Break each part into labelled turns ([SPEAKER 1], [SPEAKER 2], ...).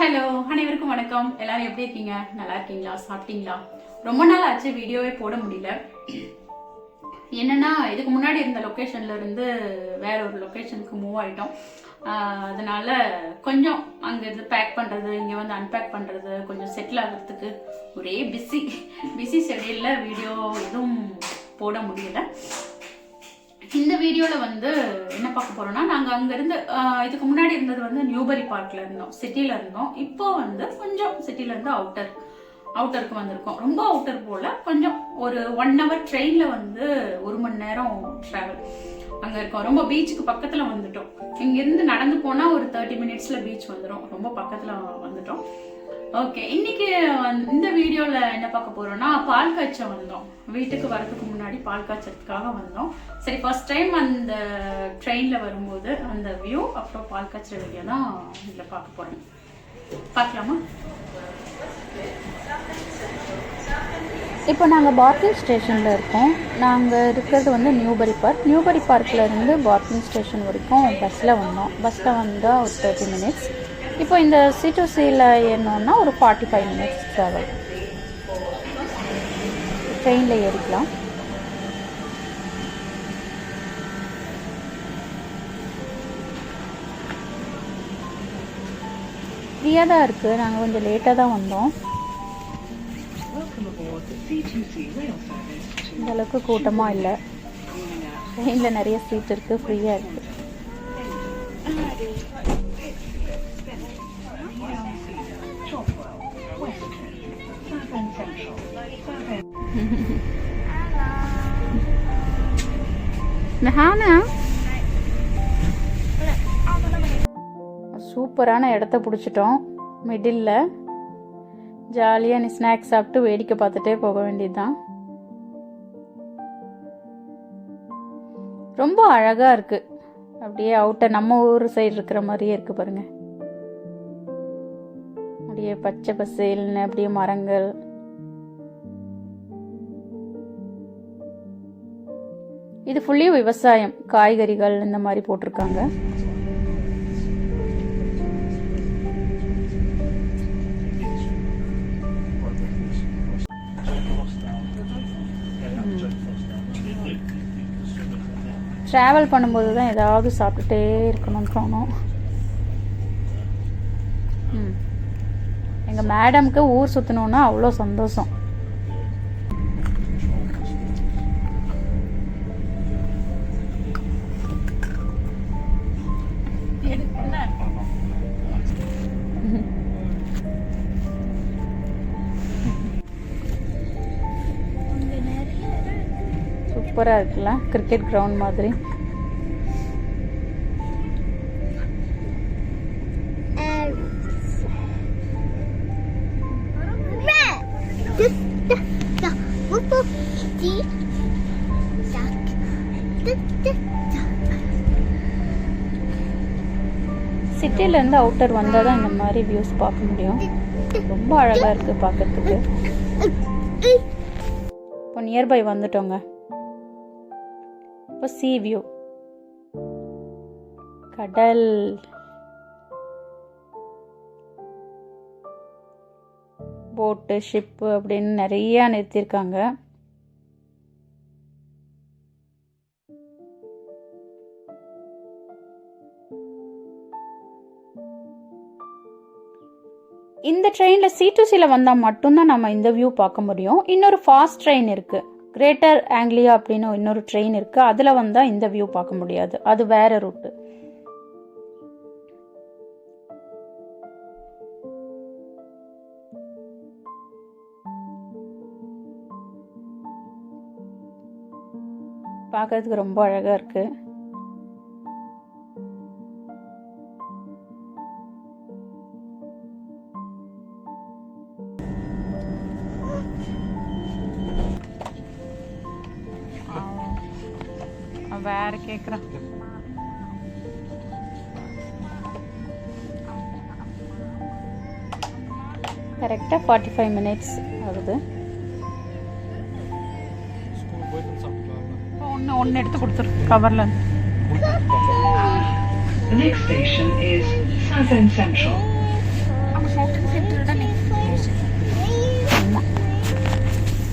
[SPEAKER 1] Hello அனைவருக்கும் வணக்கம் எல்லாரும் எப்படி இருக்கீங்க நல்லா இருக்கீங்களா சாப்பிட்டீங்களா ரொம்ப நாள் ஆச்சு வீடியோவே போட முடியல என்னன்னா இதுக்கு முன்னாடி இருந்த லொக்கேஷன்ல இருந்து வேற ஒரு லொக்கேஷனுக்கு மூவ் ஆயிட்டோம் அதனால கொஞ்சம் அங்க இருந்து பேக் பண்றது இங்க வந்து அன்பேக் பண்றது கொஞ்சம் செட்டில் ஆகிறதுக்கு ஒரே பிஸி பிஸி ஷெடியூல்ல வீடியோ எதுவும் போட முடியல இந்த வீடியோவில் வந்து என்ன பார்க்க போகிறோம்னா நாங்கள் அங்கேருந்து இதுக்கு முன்னாடி இருந்தது வந்து நியூபரி பார்க்கில் இருந்தோம் சிட்டியில் இருந்தோம் இப்போ வந்து கொஞ்சம் சிட்டிலேருந்து அவுட்டர் அவுட்டருக்கு வந்திருக்கோம் ரொம்ப அவுட்டர் போல் கொஞ்சம் ஒரு ஒன் ஹவர் ட்ரெயினில் வந்து ஒரு மணி நேரம் ட்ராவல் அங்கே இருக்கோம் ரொம்ப பீச்சுக்கு பக்கத்தில் வந்துட்டோம் இங்கேருந்து நடந்து போனால் ஒரு தேர்ட்டி மினிட்ஸில் பீச் வந்துடும் ரொம்ப பக்கத்தில் வந்துட்டோம் ஓகே இன்னைக்கு இந்த வீடியோவில் என்ன பார்க்க போகிறோம்னா பால் காய்ச்ச வந்தோம் வீட்டுக்கு வரதுக்கு முன்னாடி பால் காய்ச்சறதுக்காக வந்தோம் சரி ஃபர்ஸ்ட் டைம் அந்த ட்ரெயினில் வரும்போது அந்த வியூ அப்புறம் பால் காய்ச்சல் வீடியோ தான் இதில் பார்க்க போகிறோம் பார்க்கலாமா இப்போ நாங்கள் பார்க்கிங் ஸ்டேஷனில் இருக்கோம் நாங்கள் இருக்கிறது வந்து நியூபரி பார்க் நியூபரி பார்க்கில் இருந்து பார்க்கிங் ஸ்டேஷன் வரைக்கும் பஸ்ஸில் வந்தோம் பஸ்ஸில் வந்தால் ஒரு தேர்ட்டி மினிட்ஸ் இப்போ இந்த சி டு என்னன்னா ஒரு ஃபார்ட்டி ஃபைவ் மினிட்ஸ் ட்ராவல் ட்ரெயினில் ஏறிக்கலாம் ஃப்ரீயாக தான் இருக்குது நாங்கள் கொஞ்சம் லேட்டாக தான் வந்தோம் இந்த அளவுக்கு கூட்டமாக இல்லை ட்ரெயினில் நிறைய சீட் இருக்குது ஃப்ரீயாக இருக்குது ஹானா சூப்பரான இடத்த பிடிச்சிட்டோம் மிடில் ஜாலியாக நீ ஸ்நாக்ஸ் சாப்பிட்டு வேடிக்கை பார்த்துட்டே போக வேண்டியதுதான் ரொம்ப அழகாக இருக்குது அப்படியே அவுட்டர் நம்ம ஊர் சைடு இருக்கிற மாதிரியே இருக்குது பாருங்கள் அப்படியே பச்சை பசேல்னு அப்படியே மரங்கள் இது ஃபுல்லியும் விவசாயம் காய்கறிகள் இந்த மாதிரி போட்டிருக்காங்க ட்ராவல் பண்ணும்போது தான் ஏதாவது சாப்பிட்டுட்டே இருக்கணும்னு தோணும் எங்கள் மேடம்க்கு ஊர் சுற்றணுன்னா அவ்வளோ சந்தோஷம் சூப்பராக இருக்குல்ல கிரிக்கெட் கிரவுண்ட் மாதிரி சிட்டிலேருந்து அவுட்டர் வந்தால் தான் இந்த மாதிரி வியூஸ் பார்க்க முடியும் ரொம்ப அழகாக இருக்குது பார்க்குறதுக்கு இப்போ நியர்பை வந்துட்டோங்க அப்போ வியூ கடல் போட்டு ஷிப்பு அப்படின்னு நிறையா நிறுத்தியிருக்காங்க இந்த ட்ரெயினில் சி டு சியில் வந்தால் மட்டும்தான் நம்ம இந்த வியூ பார்க்க முடியும் இன்னொரு ஃபாஸ்ட் ட்ரெயின் இருக்குது கிரேட்டர் ஆங்கிலியா அப்படின்னு இன்னொரு ட்ரெயின் இருக்குது அதில் வந்தால் இந்த வியூ பார்க்க முடியாது அது வேறு ரூட்டு பார்க்கறதுக்கு ரொம்ப அழகாக இருக்குது வேற கேட்குறான் கரெக்டாக ஃபார்ட்டி ஃபைவ் மினிட்ஸ் ஆகுது ஒன்று ஒன்று எடுத்து கொடுத்துரு கவரில்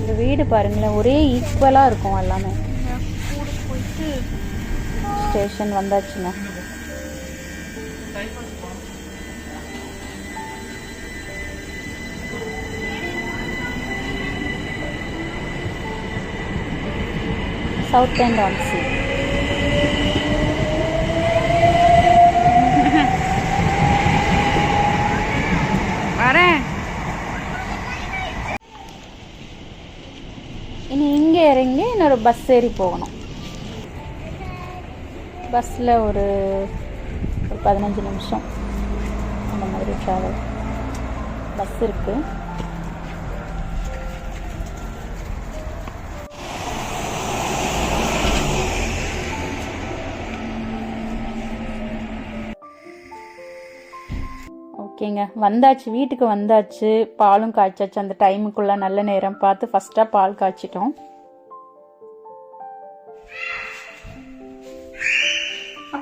[SPEAKER 1] இந்த வீடு பாருங்களேன் ஒரே ஈக்குவலாக இருக்கும் எல்லாமே ஸ்டேஷன் வந்தாச்சுங்க சவுத் அண்ட் ஆன்சி இனி இங்கே இறங்கி இன்னொரு பஸ் ஏறி போகணும் பஸ்ஸில் ஒரு ஒரு பதினஞ்சு நிமிஷம் அந்த மாதிரி ட்ராவல் பஸ் இருக்குது ஓகேங்க வந்தாச்சு வீட்டுக்கு வந்தாச்சு பாலும் காய்ச்சாச்சு அந்த டைமுக்குள்ளே நல்ல நேரம் பார்த்து ஃபஸ்ட்டாக பால் காய்ச்சிட்டோம்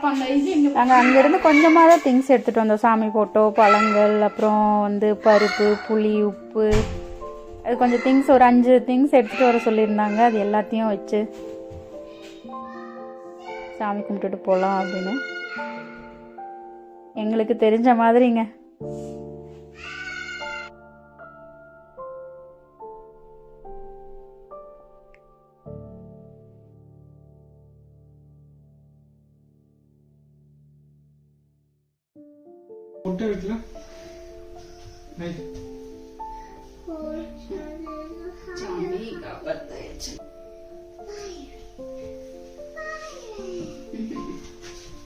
[SPEAKER 1] நாங்கள் அங்கேருந்து கொஞ்சமாக தான் திங்ஸ் எடுத்துகிட்டு வந்தோம் சாமி ஃபோட்டோ பழங்கள் அப்புறம் வந்து பருப்பு புளி உப்பு அது கொஞ்சம் திங்ஸ் ஒரு அஞ்சு திங்ஸ் எடுத்துகிட்டு வர சொல்லியிருந்தாங்க அது எல்லாத்தையும் வச்சு சாமி கும்பிட்டுட்டு போகலாம் அப்படின்னு எங்களுக்கு தெரிஞ்ச மாதிரிங்க কোনটা হয়েছিল নাই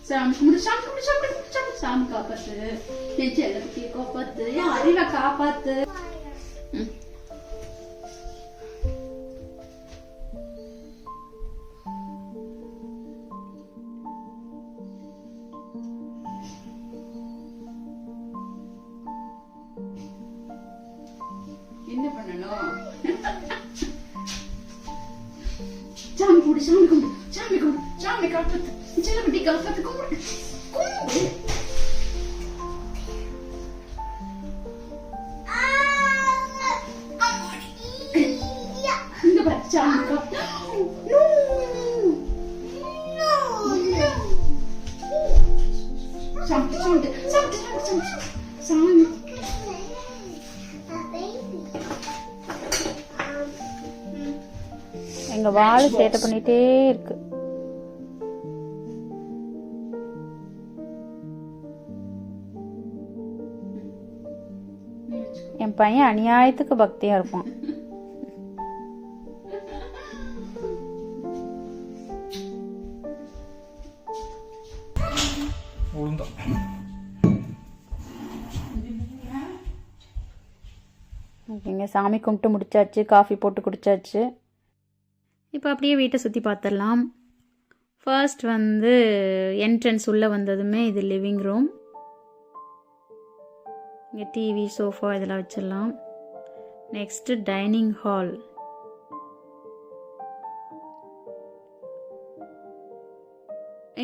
[SPEAKER 1] சாமி கும்பிடு காப்பாத்து என் காப்பாத்து யாரையும் காப்பாத்து كمل شامي كمل شامي كمل شامي كرفت ان شاء الله بديك غرفتك كمل كمل Jump, jump, jump, jump, jump. எங்கள் வாழை சேட்டை பண்ணிகிட்டே இருக்கு என் பையன் அநியாயத்துக்கு பக்தியாக இருப்பான் ஓகேங்க சாமி கும்பிட்டு முடிச்சாச்சு காஃபி போட்டு குடிச்சாச்சு இப்போ அப்படியே வீட்டை சுற்றி பார்த்துடலாம் ஃபர்ஸ்ட் வந்து என்ட்ரன்ஸ் உள்ளே வந்ததுமே இது லிவிங் ரூம் இங்கே டிவி சோஃபா இதெல்லாம் வச்சிடலாம் நெக்ஸ்ட்டு டைனிங் ஹால்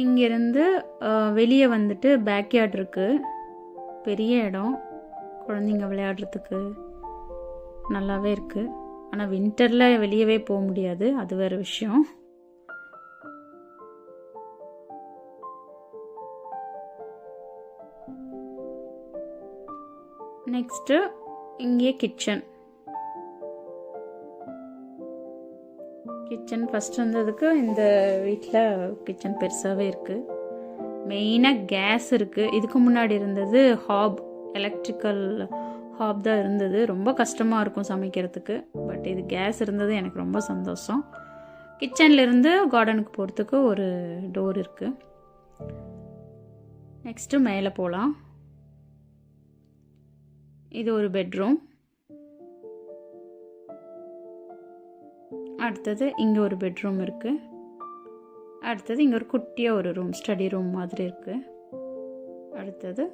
[SPEAKER 1] இங்கேருந்து வெளியே வந்துட்டு பேக்யார்ட் இருக்குது பெரிய இடம் குழந்தைங்க விளையாடுறதுக்கு நல்லாவே இருக்குது ஆனால் வின்டரில் வெளியவே போக முடியாது அது வேறு விஷயம் நெக்ஸ்ட்டு இங்கே கிச்சன் கிச்சன் ஃபஸ்ட் வந்ததுக்கு இந்த வீட்டில் கிச்சன் பெருசாகவே இருக்குது மெயினாக கேஸ் இருக்குது இதுக்கு முன்னாடி இருந்தது ஹாப் எலக்ட்ரிக்கல் ஹாப் தான் இருந்தது ரொம்ப கஷ்டமாக இருக்கும் சமைக்கிறதுக்கு பட் இது கேஸ் இருந்தது எனக்கு ரொம்ப சந்தோஷம் கிச்சன்லேருந்து கார்டனுக்கு போகிறதுக்கு ஒரு டோர் இருக்குது நெக்ஸ்ட்டு மேலே போகலாம் இது ஒரு பெட்ரூம் அடுத்தது இங்கே ஒரு பெட்ரூம் இருக்குது அடுத்தது இங்கே ஒரு குட்டியாக ஒரு ரூம் ஸ்டடி ரூம் மாதிரி இருக்குது அடுத்தது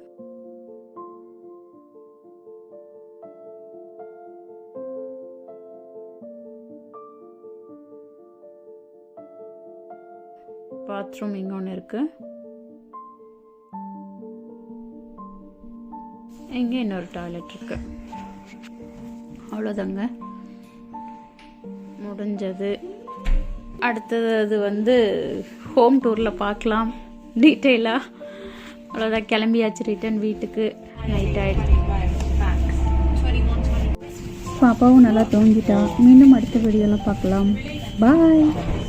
[SPEAKER 1] பாத்ரூம் இங்கே ஒன்று இருக்குது இங்கே இன்னொரு டாய்லெட் இருக்குது அவ்வளோதாங்க முடிஞ்சது அடுத்தது அது வந்து ஹோம் டூரில் பார்க்கலாம் டீட்டெயிலாக அவ்வளோதான் கிளம்பியாச்சு ரிட்டன் வீட்டுக்கு நைட் ஆகிடுச்சு பாப்பாவும் நல்லா தூங்கிட்டா மீண்டும் அடுத்த வீடியோலாம் பார்க்கலாம் பாய்